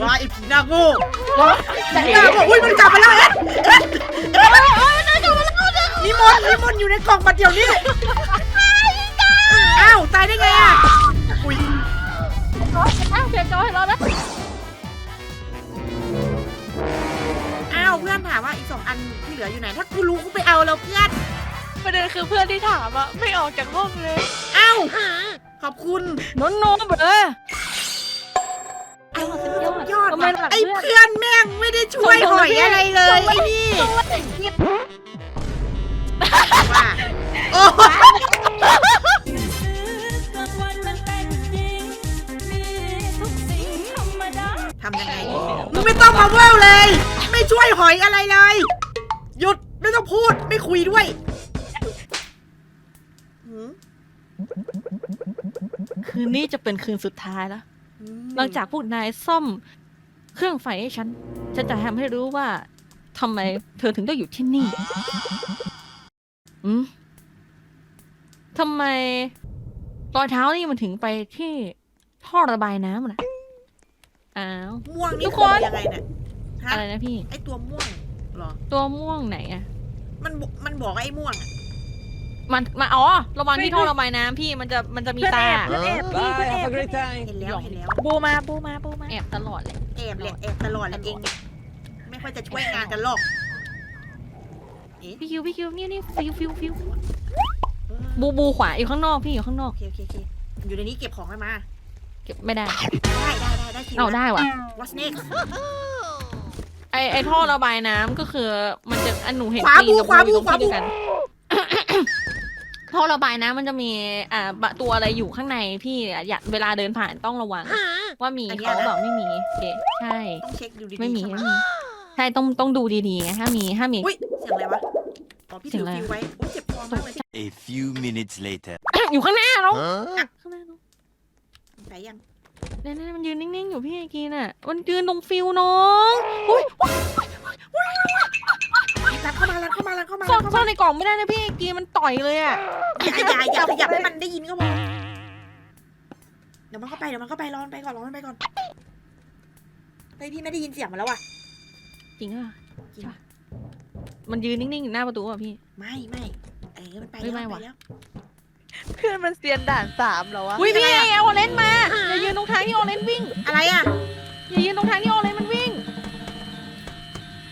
มันจะว้าไอผีหน้าโง่ไหนผีหน้าโง่อุ้ยมันกลับมาแล้วเอ็ดเอ็ดเอ็ดนิมนต์นิมนต์อยู่ในกล่องมาเดี๋ยวนี้อ้าวตายได้ไงอะอุ้ยอ้าวเพียงจอยแล้วนะอ้าวเพื่อนถามว่าอีกสองอันที่เหลืออยู่ไหน ถ้ากูรู้กูไปเอาแล้วเพื่อนประเด็นคือเพื่อนที่ถามอะไม่ออกจากห้องเลยอ้าวขอบคุณนนโนเบอร์ เพื่อนเพื่อนแม่งไม่ได้ช่วยหอยอะไรเลยไอ้นี่ว่าโอ้ทำยังไงดีมึงไม่ต้องมาเว้าเลย ไม่ช่วยหอยอะไรเลย หยุดไม่ต้องพูดไม่คุยด้วยหืมคืนนี้จะเป็นคืนสุดท้ายแล้วอืมหลังจากพวกนายซ่อม เครื่องไฟให้ฉัน ฉันจะทำให้รู้ว่าทำไมเธอถึงต้องอยู่ที่นี่อืมทำไมรอยเท้านี่มันถึงไปที่ท่อระบายน้ำล่ะอ้าว ม่วงทุนี่กคือคนยังไงเนี่ยฮะอะไรนะพี่ ไอตัวม่วงเหรอ ตัวม่วงไหนอะมันบอกมันบอกว่าไอ้ม่วงอะมันมาอ๋อระวังที่ท่อระบายน้ำพี่มันจะมันจะมีตาเพื่อนแอบพี่เพื่อนแอบ Bye, have a great time. เห็นแล้วเห็นแล้ว บูมาบูมาบูมา แอบตลอดเลย แอบแหละแอบตลอดแหละเองเนี่ยไม่ค่อยจะช่วยงานกันหรอกเอ๊ะพี่คิวพี่คิวนี่นี่ฟิวฟิวฟิวเออบูบูขวาอยู่ข้างนอกพี่อยู่ข้างนอกโอเคโอเคโอเคอยู่ในนี้เก็บของกันมา เก็บไม่ได้ได้ได้ได้ได้คิวเอาได้ว่ะ What's next ไอไอท่อระบายน้ำก็คือ มันจะอันหนูเห็นขวาปีนกับบูขวาบูอยู่ตรงขวาบู ที่เดียวกัน ท่อระบายน้ำมันจะมีอ่าบะตัวอะไรอยู่ข้างในพี่อยากเวลาเดินผ่านต้องระวัง ว่ามีเขาบอกไม่มีโอเคใช่ ต้องเช็คดูดีๆไม่มีใช่ห ไม่มีใช่ต้องต้องดูดีๆไงถ้ามีถ้ามี อุ้ยเสียงอะไรวะ อ๋อพี่เสีถืยงออะไร ฟิวไว้อุ้ยเจ็บคอมากเลย A few minutes later. อยู่ข้างหน้าเรา Huh? ข้างหน้าเราใส่ยังเนี่ยเนี่ยมันยืนนิ่งๆอยู่พี่ไอกีน่ะ มันยืนตรงฟิวน้องอุ้ยรันเข้ามารันเข้ามารันเข้ามาซ่รัอนนเข้าซ่อมานในกล่องไม่ได้นะพี่ไอกีมันต่อยเลยอะอย่าอย่าอย่าขยับให้มันได้ยินก็พอ เดี๋ยวมันเข้าไปเดี๋ยวมันเข้าไปรอมันไปก่อนรอมันไปก่อนเฮ้ยพี่ไม่ได้ยินเสียงมันแล้วว่ะจริงอะจริงมันยืนนิ่งๆอยู่หน้าประตูอะพี่ ไม่ไม่เออมันไปเฮ้แล้วยไม่ไปว่ะแล้วเพื่อนมันเซียนด่านสามเหรอวะอุ้ยพี่ไอโอเลนมาอย่ายืนตรงทางที่โอเลนวิ่ง อะไรอะอย่ายืนตรงทางที่โอเลนมันวิ่ง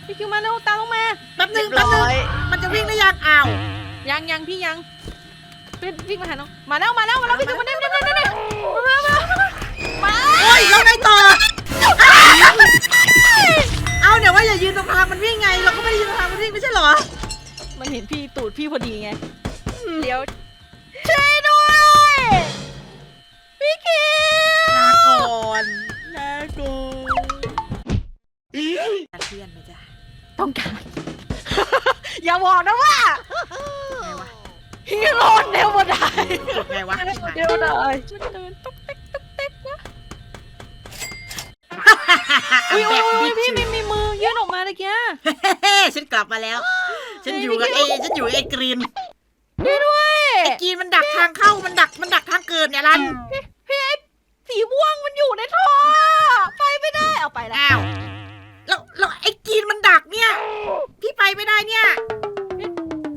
พี่คิวมาเร็วตามลงมาแป๊บนึเรีงยบแป๊บนึร้งอยมันจะวิ่งได้ยังอ้าวยังยังพี่ยังพี่วิ่งมาหาน้องมาแล้วมาแล้วมาแล้วพี่คิวมาเร็วเร็วเร็ว แล้วไงต่อ เอาเดี๋ยวว่าอย่ายืนตรงทางมันวิ่งไง เราก็ไม่ได้ยืนตรงทางมันวิ่งไม่ใช่เหรอ มันเห็นพี่ตูดพี่พอดีไงเลี้ยวช่วยด้วยพี่คิวลาก่อนลาก่อนเพื่อนไหมจ๊ะต้องการ อย่าบอกนะว่าไงวะฮีโร่เนวดายกดไงวะเดี๋ยวหน่อยมันเดินตุ๊กเต๊กตุ๊ก อุ้อุ้ยยอุ้อุ้ยยอุ้อุ้ยยพี่มีมีมือยื่นออกมาตะเกียเฮ้ฉันกลับมาแล้ว ฉันอยู่กับไอ้ฉันอยู่กับไอ้กรีนช่วยด้วยไอ้กรีนมันดักทางเข้ามันดักมันดักทางเกิดเนี่ยรันพี่ไอ้สีม่วงมันอยู่ในท่อไปไม่ได้เอาไปแล้วอ้าวแล้วแล้วไอ้กรีนมันดักเนี่ยพี่ไปไม่ได้เนี่ย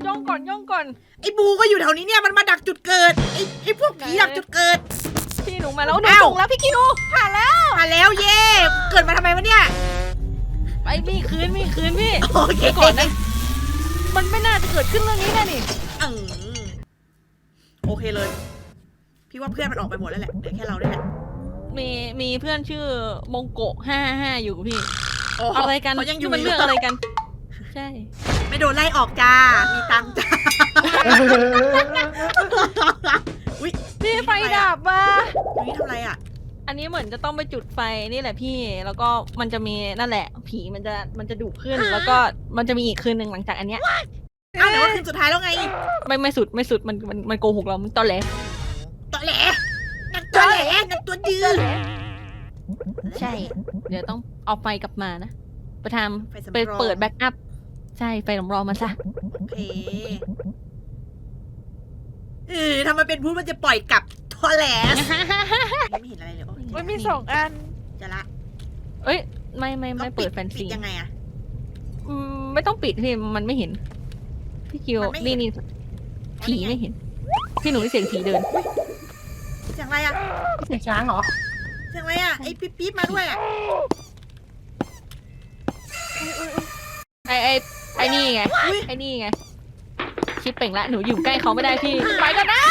ย่องก่อนย่องก่อนไอ้บูก็อยู่แถวนี้เนี่ยมันมาดักจุดเกิดไอ้ไอ้พวกผีดักจุดเกิดพี่หนูมาแล้วหนูอ้าวส่งแล้วพี่คิวผ่านแล้วมาแล้วเย่ เกิดมาทำไมวะเนี่ย ไปมีคืนมีคืนพี่โอเคเดี๋ยวก่อนนะมันไม่น่าจะเกิดขึ้นเรื่องนี้แน่นี่อืมโอเคเลย พี่ว่าเพื่อนมันออกไปหมดแล้วแหละเหลือแค่เราด้วยแหละมีมีเพื่อนชื่อมงโกะห้าห้าอยู่พี่โอ้อะไรกันเขายังอยู่นี่มันเรื่องอะไรกัน ใช่ ไม่โดนไล่ออกจ้า มีตังค์จ้าอุ้ยพี่ไฟดับว่ะตรงนี้ทำอะไรอะ อันนี้เหมือนจะต้องไปจุดไฟนี่แหละพี่ แล้วก็มันจะมีนั่นแหละ ผีมันจะมันจะดุขึ้น แล้วก็มันจะมีอีกคืนหนึ่งหลังจากอันเนี้ยอ้าวเดี๋ยวว่าคืนสุดท้ายแล้วไงไม่ไม่สุดไม่สุดมันมันมันโกหกเรามันตอแหลตอแหลนักตัวแหลนักตัวดื้อใช่ เดี๋ยวต้องเอาไฟกลับมานะไปทไฟำสำไปรองเปิดแบ็กอัพใช่ไฟสำรองมาซะโอเคเออทำไมเป็นพูดมันจะปล่อยกลับ ทอแหลสไม่เห็นอะไรเลยโอ้ยมันมีสองอัน จะละเอ้ย ไม่ไม่ไม่ขาเปิดแฟนปิซีดยังไงอะอืมไม่ต้องปิดพี่มันไม่เห็น พี่คิวมันไม่เห็นี่น นี่ผีไม่เห็น พี่หนูได้เสียงผีเดิน เสียงอะไรอะเสียงช้างเหรอเสียงอะไรอะไอ้ปิ๊บปิ๊บมาด้วยอะไอไอไอนี่ไง อุ๊ยไอนี่ไง ชิปเป่งละหนูอยู่ใกล้เขาไม่ได้พี่ ไปกันนะ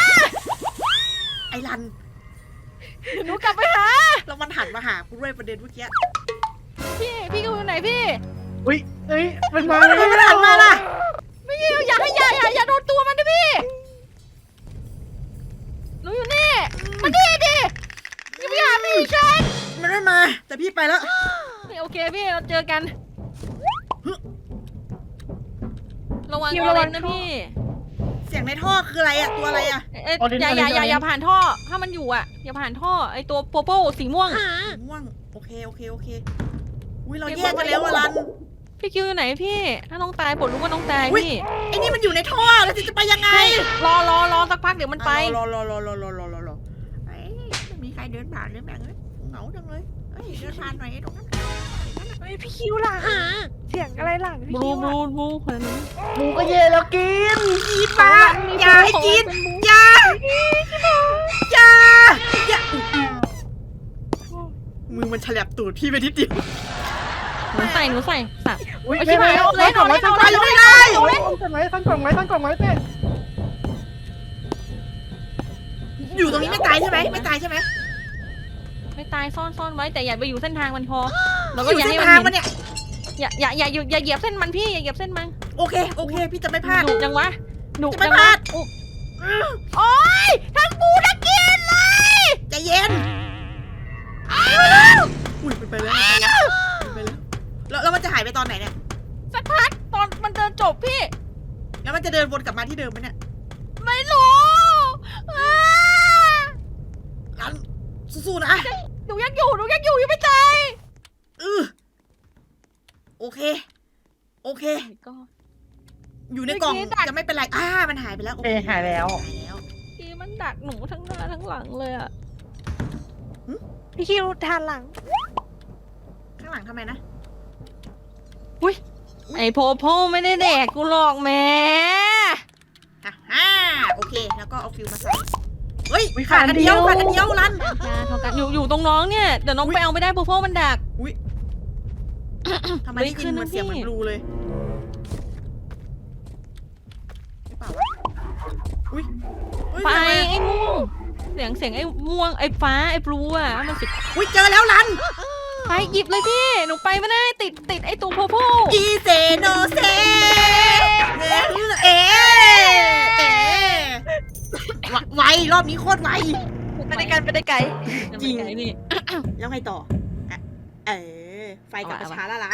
ไอ้รันหนูกลับไปหา แล้วมันหันมาหากูด้วยประเด็นเมื่อกี้พี่พี่อยู่ไหนพี่ อุ้ยเอ้ยมันมาทำไมมันหันมาล่ะไม่เกี่ยวอย่าให้อย่าอย่าอย่าโดนตัวมันดิพี่หนูอยู่นี่มาดิดิอย่าไปหาพี่ฉันมันไม่มา แต่พี่ไปแล้ว โอเคพี่เราเจอกัน ระวังคิวตัวระวัเล็งกนะท่อพี่ เสียงในท่อคืออะไรอะตัวอะไรอะเอ้ยอย่าอย่าอย่าอย่าผ่านท่อ ถ้ามันอยู่อะ อย่าผ่านท่อ ไอตัวโปโป้สีม่วงม่วงโอเคโอเคโอเค อุ้ยเราแยกกันแล้วอะรัน พี่คิวอยู่ไหนพี่ ถ้าน้องตายปลดรู้ว่าน้องตายอุ๊ย พี่ ไอ้นี่มันอยู่ในท่อแล้วจะไปยังไงรอรอรอสักพักเดี๋ยวมันไป รอรอรอรอรอรอรอรอเอ้ยไม่มีใครเดินผ่านเลยแม่งเอ้ยเหงาจังเลยเอ้ยเดินผ่านหน่อยไอ้ตรงนั้น เฮ้ยพี่คิวหลังเสียงอะไรหลังพี่บลูคิวบลูอะบลูคนนั้นหมูก็เย่แล้วกินกินมาอย่าให้กินอย่าอย่าอย่ามือมันฉลับตูดพี่ไปนิดเดียวหนูใส่หนูใส่สับอุ้ยเอาชิบหายแล้วเอาเลยเอาเลยเอาเลยไม่ได้เอาเลยตั้งกล่องไว้ตั้งกล่องไว้ตั้งกล่องไว้เต้อยู่ตรงนี้ไม่ตายใช่ไหมไม่ตายใช่ไหม ไม่ตายซ่อนซ่อนไว้แต่อย่าไปอยู่เส้นทางมันพอ แล้วอก็ยู่อย่าเส้นให้ทางมัมันนเห็นเนี่ย อย่าอย่าอย่าอย่าอย่าเหยียบเส้นมันพี่อย่าเหยียบเส้นมันโอเค โอเค พี่จะไม่พลาดหนุจังวะหนุจะไม่จังพวะลาด อุ๊ยโอ๊ยทั้งปูทั้งกินเลยใจเย็น อุ้ยมันไปแล้วมันไปแล้วมันไปแล้ว แล้วแล้วมันจะหายไปตอนไหนเนี่ย สักพักตอนมันเดินจบพี่ แล้วมันจะเดินวนกลับมาที่เดิมไหมเนี่ยไม่รู้อ่ารันสู้ๆนะห นูยังอยู่หนูยังอยู่ยังไม่ตายเออโอเค โอเค ก็ อยู่ในกล่องเมื่อกี้ดัก จะไม่เป็นไรอ่ามันหายไปแล้วโอเอเคหายแล้ว หายแล้วพี่มันดักหนูทั้งหน้าทั้งหลังเลยอะพี่คิวทานหลัง ข้างหลังทำไมนะไอโพโพไม่ได้แดกกูหรอกแม่ฮ่าฮ่าโอเค แล้วก็เอาฟิวมาใส่ เฮ้ยอุ๊ยขาดอันเดียวขาขาดดอัอันนเดีเดียยววรัน ยาเท่ากันอยู่อยู่ตรงน้องเนี่ยเดี๋ยวน้องอุ๊ย ไปเอาไม่ได้โพโพมันดัก ทำไมเฮ้ยได้ขึ้ยินนเหมือนเสียงเหมือนพี่บลูเลยหรือเปล่าวะอุ้ยอุ้ยไปทำไมไอ้ม่วงเสียงเสียงไอ้ม่วงไอ้ฟ้าไอ้บลูอะมันสิอุ้ยเจอแล้วรัน ไปหยิบเลยพี่หนูไปไม่ได้ติดติดไอ้ตัวโพโพอีเซโนเซเอ๊ะเอ๊ะ ไวรอบนี้โคตรไว ไปได้กันไปได้ไกลจริงไกลพี่ แล้วไงต่ออะเออ ไฟกลับมาเอาวะ ช้าแล้วละ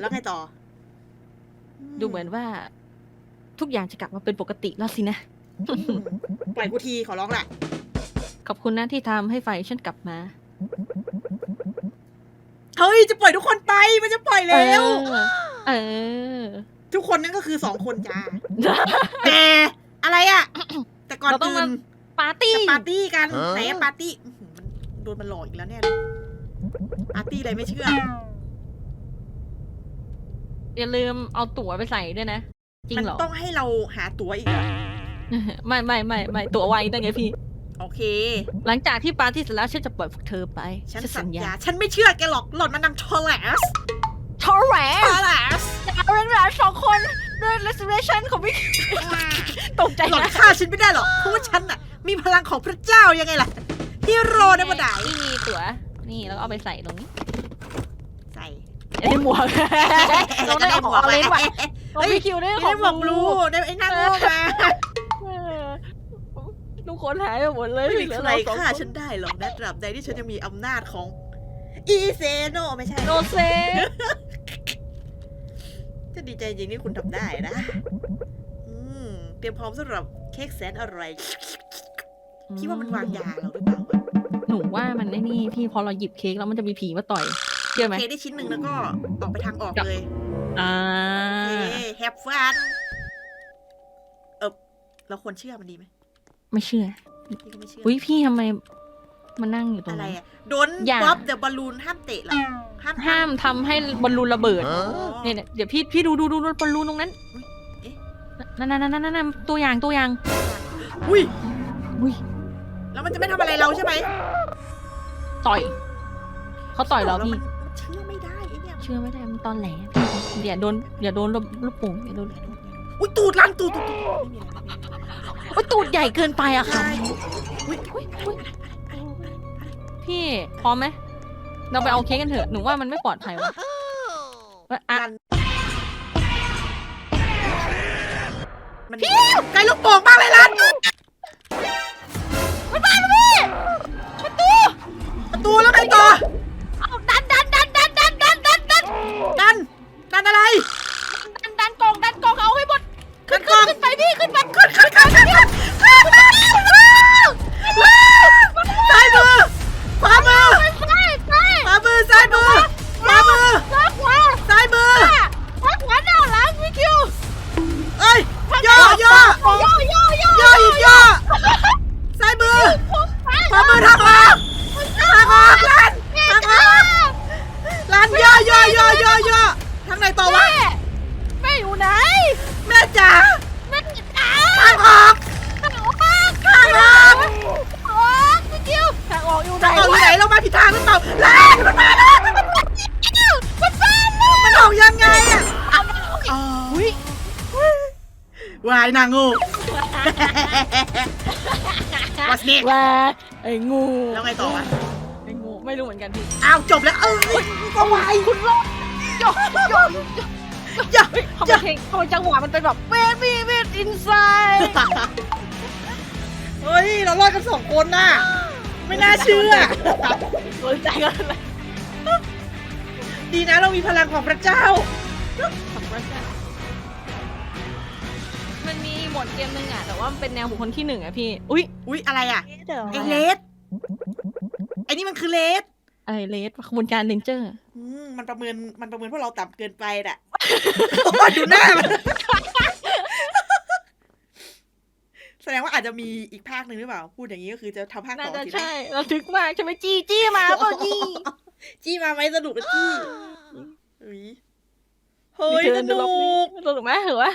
แล้วไงต่อดูเหมือนว่า ทุกอย่างจะกลับมาเป็นปกติแล้วสินะ อืมปล่อยกูทีขอร้องแหละขอบคุณนะที่ทำให้ไฟฉันกลับมาเฮ้ย จะปล่อยทุกคนไป มันจะปล่อยแล้ว เออเออ ทุกคนนั่นก็คือสองคนจ้า แต่อะไรอะแต่ ก่อนเราต้องอื่มานปาร์ตี้จะปาร์ตี้กันฮะ ไหนอะปาร์ตี้อื้อหือมันโดนมันหลอกอีกแล้วเนี่ยเลยปาร์ตี้อะไรไม่เชื่อ อย่าลืมเอาตั๋วไปใส่ด้วยนะ จริงมันเหรอ ต้องให้เราหาตั๋วอีกเหรอไม่ไม่ไม่ไม่ตั๋วไวตั้งไงพี่ โอเค หลังจากที่ปาร์ตี้เสร็จแล้วฉันจะปล่อยพวกเธอไปฉันฉันสัสัญญญาญา ฉันไม่เชื่อแกหรอกหล่อนมันนางทอลเลสทอร์แรทอลเลสจากเรื่องราวสองคน ด้วย restoration ของพี่ตกใจหล่อนนะฆ่าฉันไม่ได้หรอกเพราะว่าฉันน่ะ มีพลังของพระเจ้ายังไงล่ะฮีโร่ได้มาได้นี่มีตั๋วนี่แล้วก็เอาไปใส่ตรงนี้ใส่ไอ้หมวกเราได้ของออเรนจ์ว่ะของเฮ้ยพี่คิวได้ไม่ขอได้งหมวกบลูได้ไอ้นั่นโง่มาเออทุกคนหายไปหมดเลยไม่มีเหลือใครเราสองฆ่าคนฉันได้หรอกนะตราบใดที่ฉันยังมีอำนาจของอีเซโนไม่ใช่โนเซ จะดีใจจริงที่คุณทำได้นะ อืม เตรียมพร้อมสำหรับเค้กแสนอร่อยคิดว่ามันวางยาเราหรือเปล่าวะหนูว่ามันไอ้นี่พี่พอเราหยิบเค้กแล้วมันจะมีผีมาต่อยเชื่อไหมเค้กได้ชิ้นหนึ่งแล้วก็ออกไปทางออกเลยอ่าเฮ้แฮปฟันเออเราควรเชื่อมันดีไหมไม่เชื่อพี่ก็ไม่เชื่ออุ้ยพี่ทำไม มันนั่งอยู่ตรงอะไรนั้นอะโดนอย่า บ๊อบเดอะบอลลูนห้ามเตะเหรอห้ามห้ามทำให้บอลลูนระเบิด อ๋อ เนี่ยเนี่ยเดี๋ยวพี่พี่ดูดูดูดูบอลลูนตรงนั้นเอ๊ะ นั่นนั่นนั่นนั่นนั่นตัวอย่างตัวอย่าง อุ้ยอุ้ย แล้วมันจะไม่ทำอะไรเราใช่ไหมต่อยเขาต่อยเราพี่ มันเชื่อไม่ได้ไอ้เนี่ยเชื่อไม่ได้มันตอนแหลพี่อย่าโดนอย่าโดนลูกลูกโป่งอย่าโดนอุ้ยตูดลั่นตูดตูดตูดไม่มีอะไรไม่มีอะไรโอ้ยตูดใหญ่เกินไปอะค่ะ ใช่อุ้ยอุ๊ยอุ๊ย พี่พร้อมไหมเราไปเอาเค้กกันเถอะหนูว่ามันไม่ปลอดภัยวะอะลั่นมันไกลลูกโป่งมากเลยลั่นมันาลานมันมาแล้วมันมาแล้วมันซ่อนแล้วมันออกยังไงอะอาเอาอ๋อวายนางงู What's next? ว่าไอ้งูแล้วไงต่อวะไอ้งูไม่รู้เหมือนกันพี่อ้าวจบแล้วเออก็วายคุณรอดโยโยอย่าทำไมเพลงทำไมจังหวะมันเป็นแบบเบบี้เบดอินไซด์เฮ้ยเรารอดกันสองคนน่ะ ไม่น่าเชื่อ สนใจกันเลยดีนะเรามีพลังของพระเจ้ามันมีหมดเกมหนึ่งอะแต่ว่ามันเป็นแนวบุคคลที่หนึ่งอะพี่ อุ้ยอุ๊ย อะไรอะไอเลสไอนี่มันคือเลสอะไรเลสขบวนการเรนเจอร์อืมมันประเมินมันประเมินพวกเราต่ำเกินไปน่ะดูหน้ามัน แสดงว่าอาจจะมีอีกภาคหนึ่งหรือเปล่า พูดอย่างนี้ก็คือจะทำภาคน่าต่อจะสินะใช่เราทึกมากใช่ไหมจี้จี้มาเปล่าจี้จี้มาไหมสนุกนะจี้อุ๊ยเฮ้ย สนุกสนุกไหมเหรอวะ